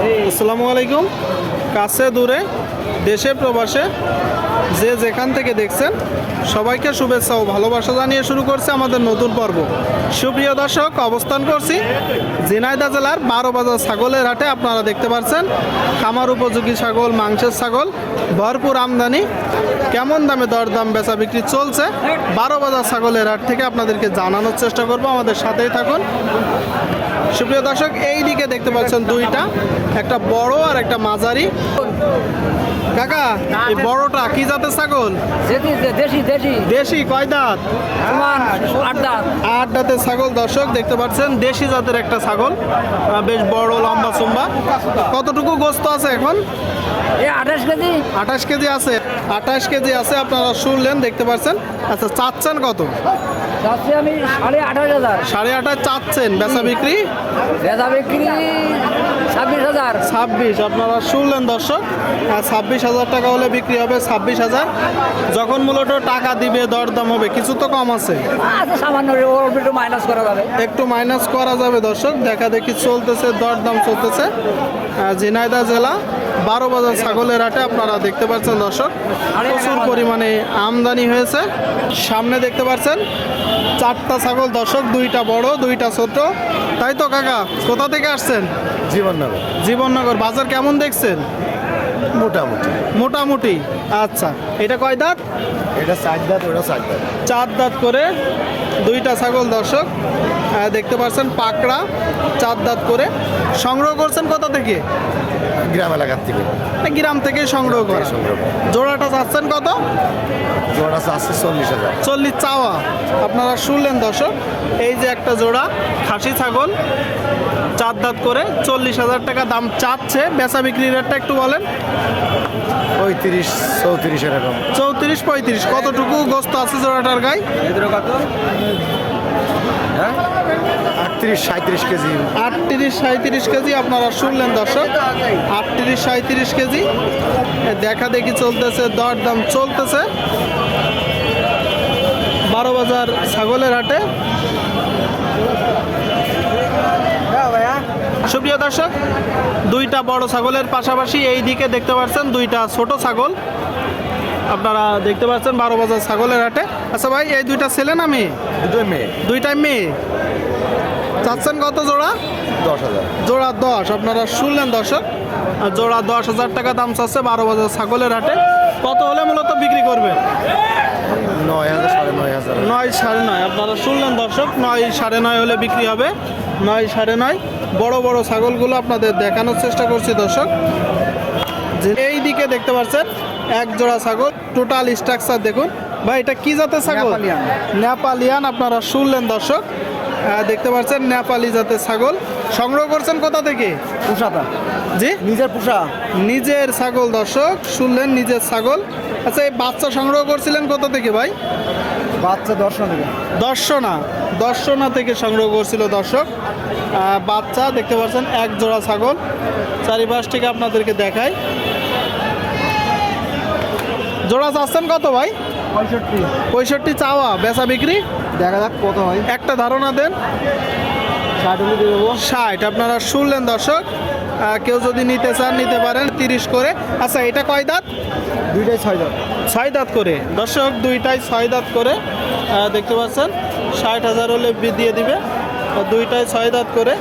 আসসালামু আলাইকুম। কাছে দূরে দেশে প্রবাসে। যে যেখান থেকে দেখছেন, সবাইকে শুভেচ্ছা ও ভালোবাসা জানিয়ে শুরু করছে আমাদের নতুন পর্ব। সুপ্রিয় দর্শক, অবস্থান করছি ঝিনাইদা জেলার বারো বাজার ছাগলের হাটে। আপনারা দেখতে পাচ্ছেন, খামার উপযোগী ছাগল, মাংসের ছাগল, ভরপুর আমদানি। কেমন দামে দরদাম বেচা বিক্রি চলছে? বারো বাজার ছাগলের হাট থেকে আপনাদেরকে জানানোর চেষ্টা করব। আমাদের সাথেই থাকুন। সুপ্রিয় দর্শক এই দিকে দেখতে পাচ্ছেন দুইটা, একটা বড় আর একটা মাঝারি। কাকা এই বড়টা কি জাতের ছাগল? দেশি দেশি দেশি। কয় দাঁত? আট দাঁতের ছাগল দর্শক দেখতে পাচ্ছেন দেশি জাতের একটা ছাগল বেশ বড় লম্বা চুম্বা কতটুকু গোস্ত আছে এখন? আঠাশ কেজি। আঠাশ কেজি আছে। আঠাশ কেজি আছে আপনারা শুনলেন দেখতে পাচ্ছেন। আচ্ছা চাচ্ছেন কত? যাচ্ছি আমি সাড়ে আঠাশ হাজার। সাড়ে আঠাশ চাচ্ছেন বেচা বিক্রি? বেচা বিক্রি ছাব্বিশ হাজার। ছাব্বিশ আপনারা শুনলেন দর্শক আর ছাব্বিশ হাজার টাকা হলে বিক্রি হবে ছাব্বিশ হাজার। যখন মূলত টাকা দিবে দরদাম হবে কিছু তো কম আছে। সামান্য একটু মাইনাস করা যাবে। একটু মাইনাস করা যাবে দর্শক দেখা দেখি চলতেছে দরদাম চলতেছে। আহ, ঝিনাইদহ জেলা বারো বাজার ছাগলের হাটে আপনারা দেখতে পাচ্ছেন দর্শক প্রচুর পরিমাণে আমদানি হয়েছে। সামনে দেখতে পাচ্ছেন চারটা ছাগল দশক দুইটা বড় দুইটা ছোট। তাই তো কাকা কোথা থেকে আসছেন? জীবননগর। জীবননগর বাজার কেমন দেখছেন? মোটামুটি। মোটামুটি। আচ্ছা এটা কয় দাঁত? এটা চার দাঁত ওটা চার দাঁত। চার দাঁত করে দুইটা ছাগল দর্শক দেখতে পাচ্ছেন পাকড়া চার দাঁত করে। সংগ্রহ করছেন কোথা থেকে? গ্রাম এলাকার থেকে। গ্রাম থেকে সংগ্রহ করা। সংগ্রহ জোড়াটা চাচ্ছেন কত? জোড়া আছে চল্লিশ হাজার। চল্লিশ চাওয়া। আপনারা শুনলেন দর্শক এই যে একটা জোড়া খাসি ছাগল চার দাঁত করে চল্লিশ হাজার টাকা দাম চাচ্ছে। বেচা বিক্রি রেটটা একটু বলেন। পঁয়ত্রিশ চৌত্রিশ এরকম চৌত্রিশ পঁয়ত্রিশ। কতটুকু গোস্ত আছে জোড়াটার গায়ে? আটত্রিশ সাঁত্রিশ কেজি। আটত্রিশ সাঁত্রিশ কেজি আপনারা শুনলেন দর্শক। আটত্রিশ সাঁত্রিশ কেজি। এ দেখা দেখি চলতেছে দরদাম চলতেছে। বারো বাজার ছাগলের হাটে। সুপ্রিয় দর্শক দুইটা বড় ছাগলের পাশাপাশি এই দিকে দেখতে পাচ্ছেন দুইটা ছোট ছাগল। আপনারা দেখতে পাচ্ছেন বারো বাজার ছাগলের হাটে। আচ্ছা ভাই এই দুইটা ছেলে না মেয়ে? দুটোই মেয়ে। দুইটাই মেয়ে। চাচ্ছেন কত জোড়া? দশ হাজার। জোড়া দশ আপনারা শুনলেন দর্শক। আর জোড়া দশ হাজার টাকা দাম চাচ্ছে বারো বাজার ছাগলের হাটে। কত হলে মূলত বিক্রি করবে নয় হাজার সাড়ে নয় হাজার। নয় সাড়ে নয় আপনারা শুনলেন দর্শক। নয় সাড়ে নয় হলে বিক্রি হবে। নয় সাড়ে নয়। বড় বড় ছাগলগুলো আপনাদের দেখানোর চেষ্টা করছি দর্শক। এই দিকে দেখতে পাচ্ছেন এক জোড়া ছাগল টোটাল স্ট্রাকচার দেখুন। ভাই এটা কি জাতের ছাগল? নেপালিয়ান। নেপালিয়ান আপনারা শুনলেন দর্শক। দেখতে পাচ্ছেন নেপালি জাতের ছাগল। সংগ্রহ করছেন কোথা থেকে? পুষাতা। জি? নিজের পুষা। নিজের ছাগল দর্শক শুনলেন নিজের ছাগল। আচ্ছা এই বাচ্চা সংগ্রহ করছিলেন কোথা থেকে ভাই? বাচ্চা দর্শন থেকে। দর্শনা দর্শনা থেকে সংগ্রহ করছিল দর্শক। বাচ্চা দেখতে পাচ্ছেন এক জোড়া ছাগল। চারিপাশ থেকে আপনাদেরকে দেখাই। জোড়া চাচ্ছেন কত ভাই? পঁয়ষট্টি। পঁয়ষট্টি চাওয়া বেচা বিক্রি? দেখা যাক কত হয়। একটা ধারণা দেন। ষাট আপনারা শুনলেন দর্শক। কেউ যদি নিতে চান নিতে পারেন তিরিশ করে। আচ্ছা এটা কয় দাঁত? দুইটাই ছয় দাম ছয় দাঁত করে। দর্শক দুইটাই ছয় দাঁত করে। দেখতে পাচ্ছেন ষাট হাজার হলে দিয়ে দিবে। দুইটাই ছয় দাঁত করে।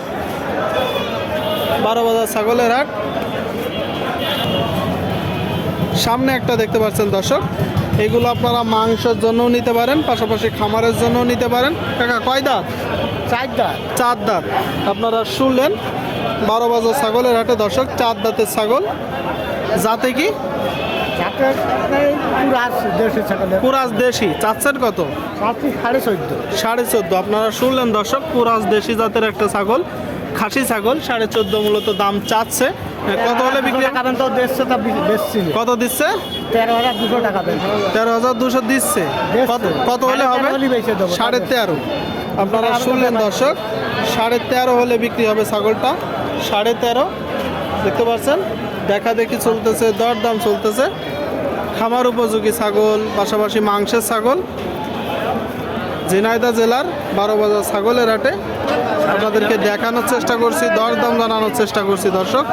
বারো বাজার ছাগলের হাট। সামনে একটা দেখতে পাচ্ছেন দর্শক। এগুলো আপনারা মাংসের জন্যও নিতে পারেন পাশাপাশি খামারের জন্যও নিতে পারেন। কাকা কয় দাঁত? চার দাঁত। চার দাঁত। আপনারা শুনলেন বারো বাজার ছাগলের হাটে দর্শক চার দাঁতের ছাগল। যাতে কি? কুরাজ দেশি চাচ্ছেন কত? সাড়ে চোদ্দ। সাড়ে চোদ্দ। আপনারা শুনলেন দর্শক কুরাজ দেশি জাতের একটা ছাগল খাসি ছাগল সাড়ে চোদ্দ মূলত দাম চাচ্ছে। কত হলে বিক্রি? টাকা তো দেড়শো তা বেচছিল কত দিচ্ছে? তেরো হাজার দুশো টাকা দেন। তেরো হাজার দুশো দিচ্ছে। কত কত হলে হবে। সাড়ে তেরো। আপনারা শুনলেন দর্শক সাড়ে তেরো হলে বিক্রি হবে ছাগলটা। সাড়ে তেরো দেখতে পাচ্ছেন? দেখা দেখি চলতেছে দরদাম চলতেছে। খামার উপযোগী ছাগল পাশাপাশি মাংসের ছাগল। ঝিনাইদহ জেলার বারো বাজার ছাগলের হাটে। আপনাদেরকে দেখানোর চেষ্টা করছি, দরদাম জানানোর চেষ্টা করছি দর্শক।